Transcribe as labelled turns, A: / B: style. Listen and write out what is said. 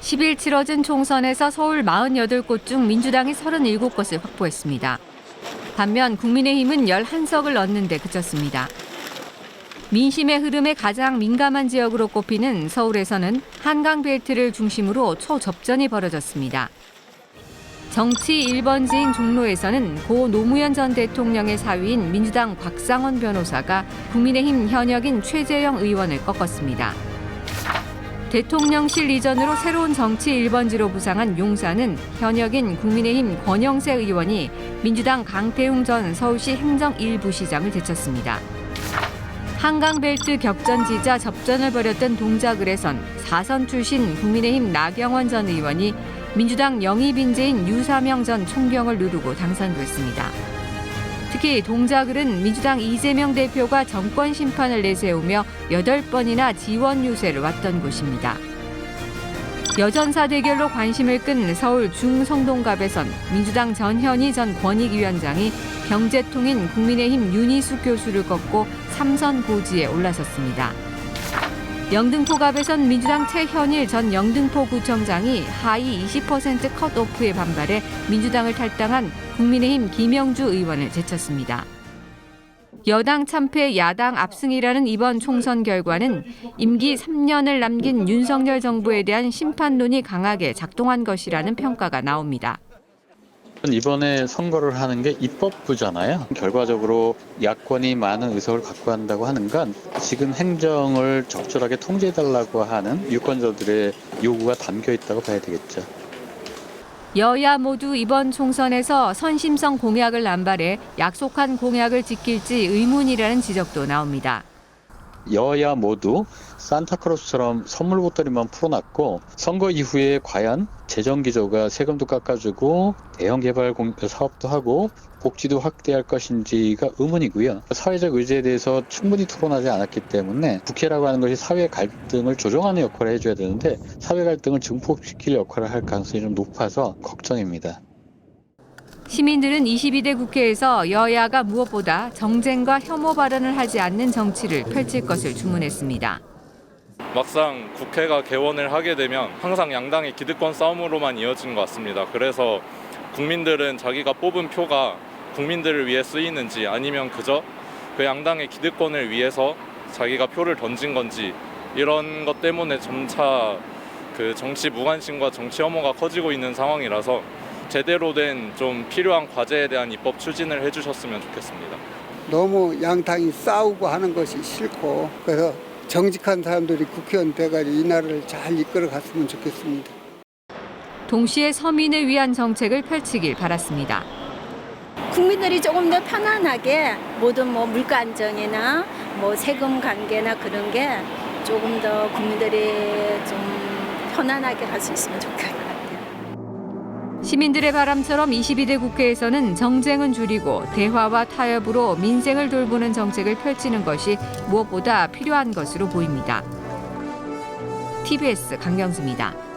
A: 10일 치러진 총선에서 서울 48곳 중 민주당이 37곳을 확보했습니다. 반면 국민의힘은 11석을 얻는 데 그쳤습니다. 민심의 흐름에 가장 민감한 지역으로 꼽히는 서울에서는 한강 벨트를 중심으로 초접전이 벌어졌습니다. 정치 1번지인 종로에서는 고 노무현 전 대통령의 사위인 민주당 박상원 변호사가 국민의힘 현역인 최재형 의원을 꺾었습니다. 대통령실 이전으로 새로운 정치 1번지로 부상한 용산은 현역인 국민의힘 권영세 의원이 민주당 강태웅 전 서울시 행정 1부시장을 제쳤습니다. 한강벨트 격전지자 접전을 벌였던 동작을에선 4선 출신 국민의힘 나경원 전 의원이 민주당 영입인재인 유사명 전 총경을 누르고 당선됐습니다. 특히 동작을은 민주당 이재명 대표가 정권 심판을 내세우며 8번이나 지원 유세를 왔던 곳입니다. 여전사 대결로 관심을 끈 서울 중성동갑에선 민주당 전현희 전 권익위원장이 경제통인 국민의힘 윤희숙 교수를 꺾고 삼선 고지에 올라섰습니다. 영등포갑에선 민주당 최현일 전 영등포구청장이 하위 20% 컷오프에 반발해 민주당을 탈당한 국민의힘 김영주 의원을 제쳤습니다. 여당 참패 야당 압승이라는 이번 총선 결과는 임기 3년을 남긴 윤석열 정부에 대한 심판론이 강하게 작동한 것이라는 평가가 나옵니다.
B: 이번에 선거를 하는 게 입법부잖아요. 결과적으로 야권이 많은 의석을 갖고 한다고 하는 건 지금 행정을 적절하게 통제해달라고 하는 유권자들의 요구가 담겨 있다고 봐야 되겠죠.
A: 여야 모두 이번 총선에서 선심성 공약을 남발해 약속한 공약을 지킬지 의문이라는 지적도 나옵니다.
B: 여야 모두 산타크로스처럼 선물 보따리만 풀어놨고 선거 이후에 과연 재정 기조가 세금도 깎아주고 대형 개발 공- 사업도 하고 복지도 확대할 것인지가 의문이고요. 사회적 의제에 대해서 충분히 토론하지 않았기 때문에 국회라고 하는 것이 사회 갈등을 조정하는 역할을 해줘야 되는데 사회 갈등을 증폭시킬 역할을 할 가능성이 좀 높아서 걱정입니다.
A: 시민들은 22대 국회에서 여야가 무엇보다 정쟁과 혐오 발언을 하지 않는 정치를 펼칠 것을 주문했습니다.
C: 막상 국회가 개원을 하게 되면 항상 양당의 기득권 싸움으로만 이어진 것 같습니다. 그래서 국민들은 자기가 뽑은 표가 국민들을 위해 쓰이는지 아니면 그저 그 양당의 기득권을 위해서 자기가 표를 던진 건지 이런 것 때문에 점차 그 정치 무관심과 정치 혐오가 커지고 있는 상황이라서 제대로 된 좀 필요한 과제에 대한 입법 추진을 해주셨으면 좋겠습니다.
D: 너무 양당이 싸우고 하는 것이 싫고 그래서 정직한 사람들이 국회의원 돼가지고 이 나라를 잘 이끌어 갔으면 좋겠습니다.
A: 동시에 서민을 위한 정책을 펼치길 바랐습니다.
E: 국민들이 조금 더 편안하게 모든 뭐 물가 안정이나 뭐 세금 관계나 그런 게 조금 더 국민들이 좀 편안하게 할 수 있으면 같아요.
A: 시민들의 바람처럼 22대 국회에서는 정쟁은 줄이고 대화와 타협으로 민생을 돌보는 정책을 펼치는 것이 무엇보다 필요한 것으로 보입니다. TBS 강경수입니다.